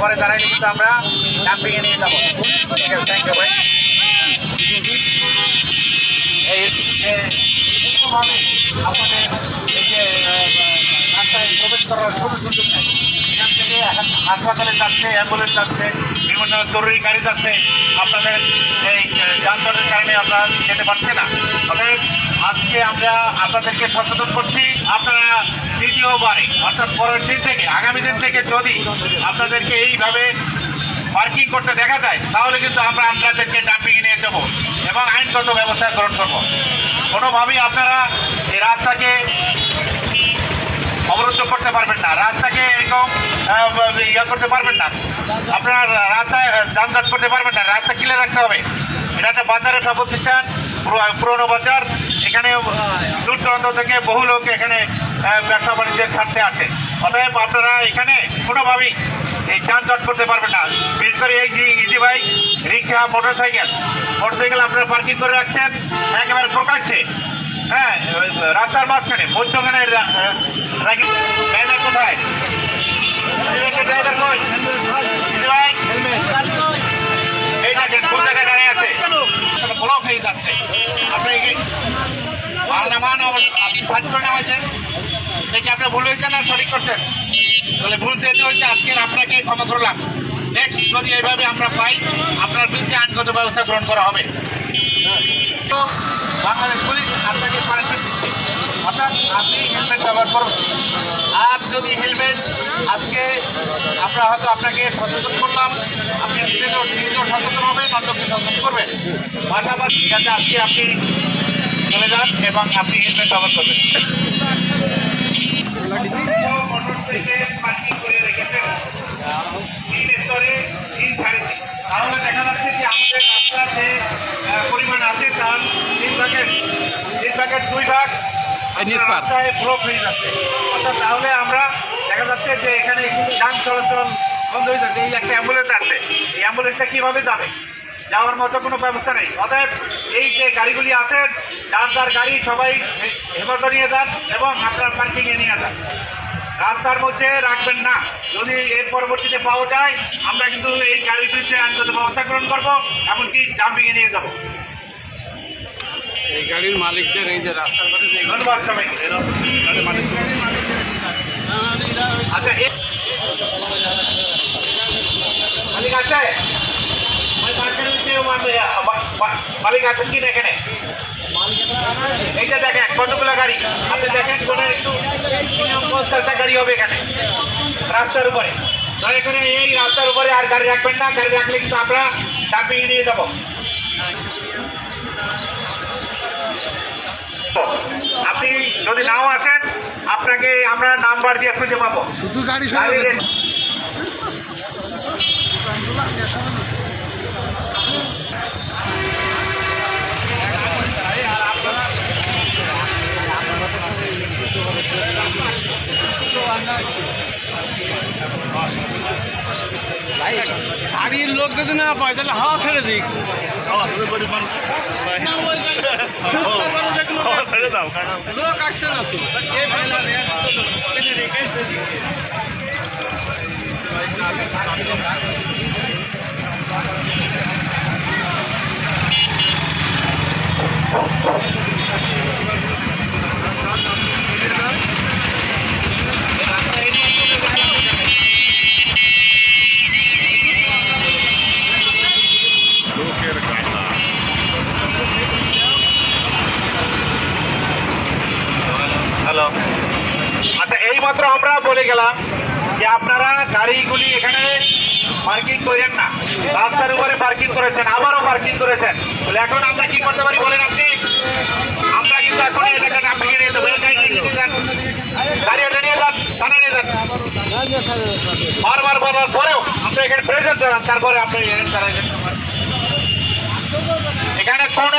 পরে দাঁড়াইলে কিন্তু আমরা ডাম্পিংয়ে নিয়ে যাব। ঠিক আছে থ্যাংক ইউ ভাই আপনাদের কোনো নেই। হাসপাতালে যাচ্ছে, অ্যাম্বুলেন্স যাচ্ছে, বিভিন্ন জরুরি গাড়ি যাচ্ছে। আপনাদের এই যানজটের কারণে আপনারা যেতে পারছে না। অতএব আজকে আমরা আপনাদেরকে সচেতন করছি। আপনারা দ্বিতীয়বারে, অর্থাৎ পরের দিন থেকে, আগামী দিন থেকে যদি আপনাদেরকে এইভাবে পার্কিং করতে দেখা যায়, তাহলে কিন্তু আমরা আপনাদেরকে ডাম্পিংয়ে নিয়ে যাব এবং আইনগত ব্যবস্থা গ্রহণ করব। কোনোভাবেই আপনারা এই রাস্তাকে অবরুদ্ধ করতে পারবেন না। রাস্তাকে এরকম ইয়ে করতে পারবেন না। আপনার রাস্তায় যানজট করতে পারবেন না। রাস্তা ক্লিয়ার রাখতে হবে। এটা একটা বাজারের প্রতিষ্ঠান পুরো- পুরনো বাজার। এখানে দূর দূরান্ত থেকে বহু লোক এখানে ব্যবসা বাণিজ্যের স্বার্থে আসে। অতএব আপনারা এখানে কোনোভাবেই এই যানজট করতে পারবেন না। বিশেষ করে এই যে easy bike rickshaw motorcycle motorcycle আপনারা পার্কিং করে রাখছেন, একেবারে প্রকাশ্যে। হ্যাঁ রাস্তার মাঝখানে, মধ্যখানে ড্রাইভার কোথায়? দাঁড়িয়ে আছে? ব্লক হয়ে যাচ্ছে। নামান আপনি সার্চ করে নামাইছেন দেখি আপনার ভুল হয়েছে না সঠিক করছেন। তাহলে ভুল যেতে হয়েছে, আজকে আপনাকে ক্ষমা করলাম। নেক্সট যদি এইভাবে আমরা পাই, আপনার বিরুদ্ধে আইনগত ব্যবস্থা গ্রহণ করা হবে। বাংলাদেশ পুলিশ আপনাকে অর্থাৎ আপনি হেলমেট ব্যবহার করুন। আর যদি হেলমেট আজকে আমরা হয়তো আপনাকে সচেতন করলাম। আপনি নিজেও নিজেও সচেতন হবেন, অন্যকে সচেতন করবেন। পাশাপাশি যাতে আজকে আপনি চলে যান এবং আপনি হেলমেট ব্যবহার করবেন করে রেখেছেন স্তরে তিন তাহলে দেখা যাচ্ছে যে আমাদের রাস্তার যে পরিমাণ আছে। তার তিন ভাগের তিন ভাগের দুই ভাগ রাস্তায় হয়ে যাচ্ছে অর্থাৎ তাহলে আমরা দেখা যাচ্ছে যে এখানে যান চলাচল বন্ধ হয়ে যাচ্ছে। এই একটা অ্যাম্বুলেন্স আছে। এই অ্যাম্বুলেন্সটা কীভাবে যাবে? যাওয়ার মতো কোনো ব্যবস্থা নেই। অতএব এই যে গাড়িগুলি আছে যার যার গাড়ি সবাই হেফাজত নিয়ে যান এবং আপনার পার্কিংয়ে নিয়ে যান। রাস্তার মধ্যে রাখবেন না। যদি এর পরবর্তীতে পাওয়া যায় আমরা কিন্তু এই গাড়ির বিরুদ্ধে আইনগত ব্যবস্থা গ্রহণ করব এমনকি ডাম্পিংয়ে নিয়ে যাব। এই গাড়ির মালিকদের এই যে রাস্তার ধন্যবাদ সবাইকে। মালিক। মালিক আছেন কি না এখানে এইটা দেখেন কতগুলো গাড়ি। আপনি দেখেন কোনো একটু পঞ্চাশটা গাড়ি হবে এখানে রাস্তার উপরে। দয়া করে এই রাস্তার উপরে আর গাড়ি রাখবেন না গাড়ি রাখলে কিন্তু আমরা ডাম্পিংয়ে নিয়ে যাব। আপনি যদি নাও আসেন আপনাকে আমরা নাম্বার দিয়ে খুঁজে পাবো। শুধু গাড়ি গাড়ির লোক যদি না পায় তাহলে হাওয়া ছেড়ে দিক ছেড়ে দাও লোক আসছে না তো এইমাত্র আমরা বলে গেলাম যে আপনারা গাড়িগুলি এখানে পার্কিং করেন না। রাস্তার উপরে পার্কিং করেছেন, আবারও পার্কিং করেছেন। তাহলে এখন আমরা কি করতে পারি বলেন আপনি? আমরা কিন্তু এখন গাড়ি ওটা নিয়ে যান নিয়ে যান। বারবার পরেও আমরা এখানে জানান তারপরে আপনি এখানে এখানে কোনো